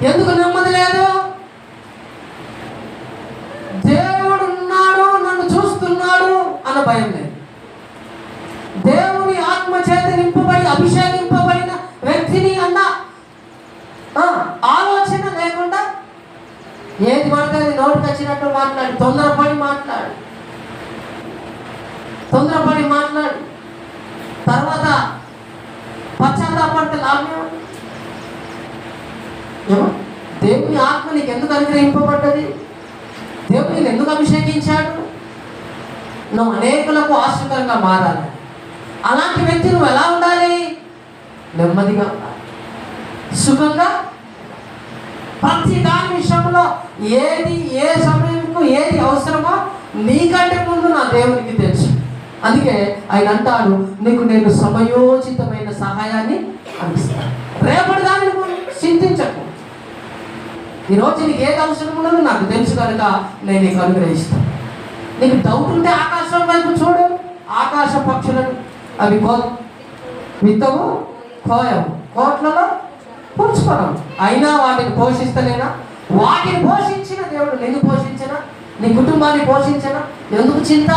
ఎందుకు నెమ్మది లేదు? దేవుడు ఉన్నాడు నన్ను చూస్తున్నాడు అన్న భయం లేదు. దేవుని ఆత్మ చేత నింపబడి అభిషేకింపబడిన వ్యక్తిని అన్న ఆ, ఆలోచన లేకుండా ఏది పడితే నోటికి వచ్చినట్టు మాట్లాడు. తొందరపడి మాట్లాడు. తొందరపడి మాట్లాడు. తర్వాత పశ్చాత్తాపడితే లాభం ఏమో? దేవుని ఆత్మ నీకు ఎందుకు అనుగ్రహింపబడ్డది? దేవుడు నేను ఎందుకు అభిషేకించాడు? నువ్వు అనేకులకు ఆశ్రకంగా మారాలి. అలాంటి వ్యక్తి నువ్వు ఎలా ఉండాలి? నెమ్మదిగా ఉండాలి. సుఖంగా ప్రతి దాని విషయంలో ఏది ఏ సమయంకు ఏది అవసరమో నీకంటే ముందు నా దేవునికి తెలుసు. అందుకే ఆయన అంటాడు నీకు నేను సమయోచితమైన సహాయాన్ని అందిస్తాను. ఈరోజు నీకు ఏది అవసరం ఉన్నదో నాకు తెలుసు కనుక నేను నీకు అనుగ్రహిస్తాను. నీకు డౌట్ ఉంటే ఆకాశం వైపు చూడు. ఆకాశ పక్షులను అవి కో విత్తవు కోయవు. కోట్లలో పుంచుకోవడం అయినా వాటిని పోషిస్తలేనా? వాటిని పోషించిన దేవుడు ఎందుకు పోషించినా? నీ కుటుంబాన్ని పోషించనా? ఎందుకు చింత